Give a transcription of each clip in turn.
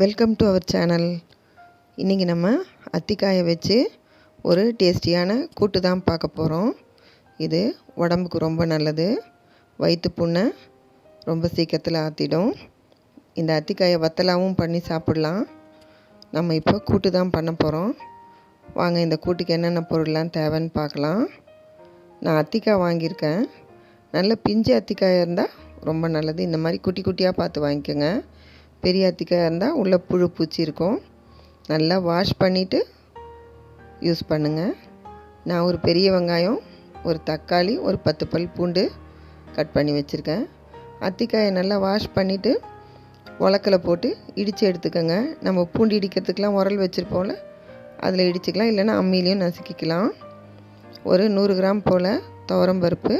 Welcome to our channel இன்றைக்கி நம்ம அத்திக்காயை வச்சு ஒரு டேஸ்டியான கூட்டு தான் பார்க்க போகிறோம் இது உடம்புக்கு ரொம்ப நல்லது. வயிற்று புண்ணை ரொம்ப சீக்கிரத்தில் ஆற்றிடும் இந்த அத்திக்காயை வத்தலாகவும் பண்ணி சாப்பிடலாம். நம்ம இப்போ கூட்டு தான் பண்ண போகிறோம் வாங்க இந்த கூட்டுக்கு என்னென்ன பொருள்லாம் தேவைன்னு பார்க்கலாம். நான் அத்திக்காய் வாங்கியிருக்கேன். நல்ல பிஞ்சு அத்திக்காயாக இருந்தால் ரொம்ப நல்லது. இந்த மாதிரி குட்டி குட்டியாக பார்த்து வாங்கிக்கோங்க. பெரிய அத்திக்காயாக இருந்தால் உள்ளே புழு பூச்சி இருக்கும். நல்லா வாஷ் பண்ணிவிட்டு யூஸ் பண்ணுங்கள் நான் ஒரு பெரிய வெங்காயம் ஒரு தக்காளி ஒரு பத்து பல் பூண்டு கட் பண்ணி வச்சுருக்கேன். அத்திக்காயை நல்லா வாஷ் பண்ணிவிட்டு உலக்கில் போட்டு இடித்து எடுத்துக்கோங்க. நம்ம பூண்டு இடிக்கிறதுக்கெலாம் உரல் வச்சுருப்போம்ல அதில் இடிச்சுக்கலாம். இல்லைன்னா அம்மிலையும் நசுக்கிக்கலாம். ஒரு நூறு கிராம் போல் துவரம் பருப்பு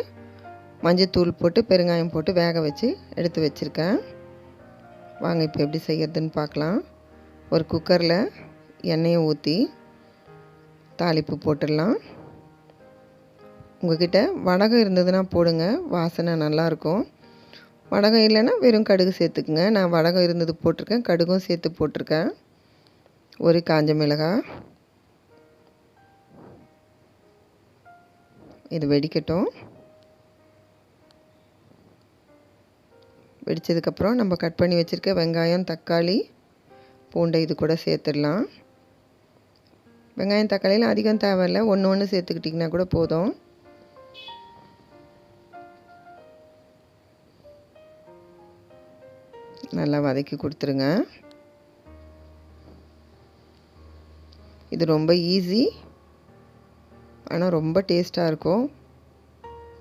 மஞ்சத்தூள் போட்டு பெருங்காயம் போட்டு வேக வச்சு எடுத்து வச்சுருக்கேன். வாங்க இப்போ எப்படி செய்கிறதுன்னு பார்க்கலாம். ஒரு குக்கரில் எண்ணெயை ஊற்றி தாளிப்பு போட்டுடலாம். உங்கள்கிட்ட வடகம் இருந்ததுன்னா போடுங்க வாசனை நல்லாயிருக்கும். வடகம் இல்லைன்னா வெறும் கடுகு சேர்த்துக்குங்க. நான் வடகம் இருந்தது போட்டிருக்கேன் கடுகும் சேர்த்து போட்டிருக்கேன். ஒரு காஞ்ச மிளகாய். இது வெடிக்கட்டும். வெடித்ததுக்கப்புறம் நம்ம கட் பண்ணி வச்சுருக்க வெங்காயம் தக்காளி பூண்டை இது கூட சேர்த்துடலாம். வெங்காயம் தக்காளியில் அதிகம் தேவையில்லை. ஒன்று ஒன்று சேர்த்துக்கிட்டிங்கன்னா கூட போதும். நல்லா வதக்கி கொடுத்துருங்க. இது ரொம்ப ஈஸி ஆனால் ரொம்ப டேஸ்ட்டாக இருக்கும்.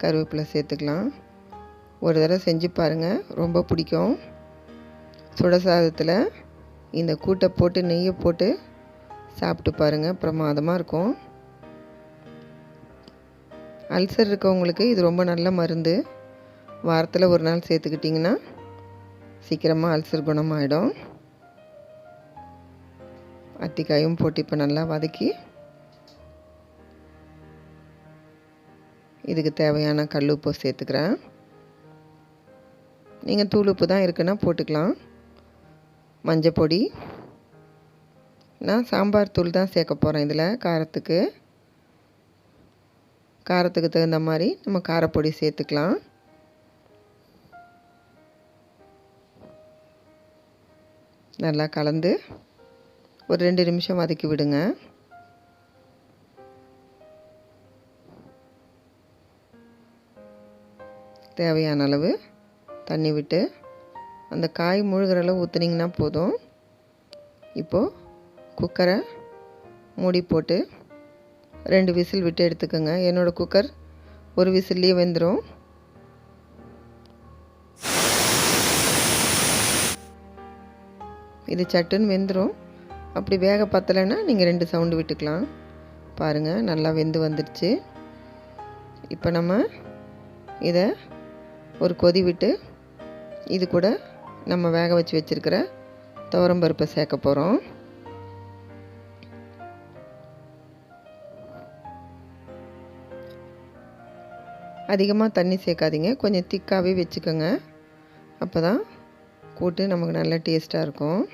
கருவேப்பிலை சேர்த்துக்கலாம். ஒரு தடவை செஞ்சு பாருங்கள் ரொம்ப பிடிக்கும். சுட சாதத்தில் இந்த கூட்டை போட்டு நெய்யை போட்டு சாப்பிட்டு பாருங்கள் பிரமாதமாக இருக்கும். அல்சர் இருக்கவங்களுக்கு இது ரொம்ப நல்ல மருந்து. வாரத்தில் ஒரு நாள் சேர்த்துக்கிட்டிங்கன்னா சீக்கிரமாக அல்சர் குணமாயிடும். அத்திக்காயும் போட்டு இப்போ நல்லா வதக்கி இதுக்கு தேவையான கல் உப்பு சேர்த்துக்கிறேன். நீங்கள் தூள் உப்பு தான் இருக்குன்னா போட்டுக்கலாம். மஞ்சள் பொடி. நான் சாம்பார் தூள் தான் சேர்க்க போகிறேன் இதில் காரத்துக்கு. காரத்துக்கு தகுந்த மாதிரி நம்ம காரப்பொடி சேர்த்துக்கலாம். நல்லா கலந்து ஒரு ரெண்டு நிமிஷம் வதக்கி விடுங்க. தேவையான அளவு தண்ணி விட்டு அந்த காய் முழுகிற அளவு ஊற்றுனீங்கன்னா போதும். இப்போது குக்கரை மூடி போட்டு ரெண்டு விசில் விட்டு எடுத்துக்கோங்க. என்னோடய குக்கர் ஒரு விசில்லையே வெந்துடும் இது சட்டுன்னு வெந்துடும் அப்படி வேக பத்தலைன்னா நீங்கள் ரெண்டு சவுண்டு விட்டுக்கலாம். பாருங்கள் நல்லா வெந்து வந்துடுச்சு. இப்போ நம்ம இதை ஒரு கொதி விட்டு இது கூட நம்ம வேக வச்சு வச்சுருக்கிற துவரம்பருப்பை சேர்க்க போகிறோம் அதிகமாக தண்ணி சேர்க்காதீங்க. கொஞ்சம் திக்காகவே வச்சுக்கோங்க. அப்போ தான் கூட்டு நமக்கு நல்லா டேஸ்ட்டாக இருக்கும்.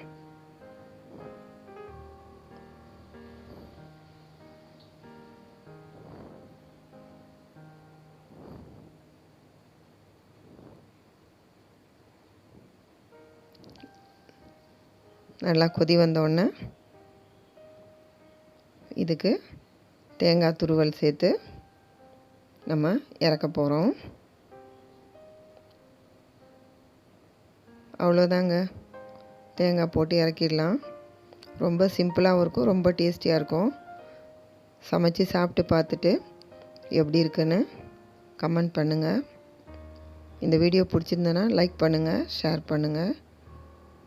நல்லா கொதி வந்தோடனே இதுக்கு தேங்காய் துருவல் சேர்த்து நம்ம இறக்க போகிறோம் அவ்வளோதாங்க. தேங்காய் போட்டு இறக்கிடலாம். ரொம்ப சிம்பிளாகவும் இருக்கும் ரொம்ப டேஸ்டியாக இருக்கும். சமைச்சு சாப்பிட்டு பார்த்துட்டு எப்படி இருக்குன்னு கமெண்ட் பண்ணுங்கள் இந்த வீடியோ பிடிச்சிருந்தேன்னா லைக் பண்ணுங்கள் ஷேர் பண்ணுங்கள்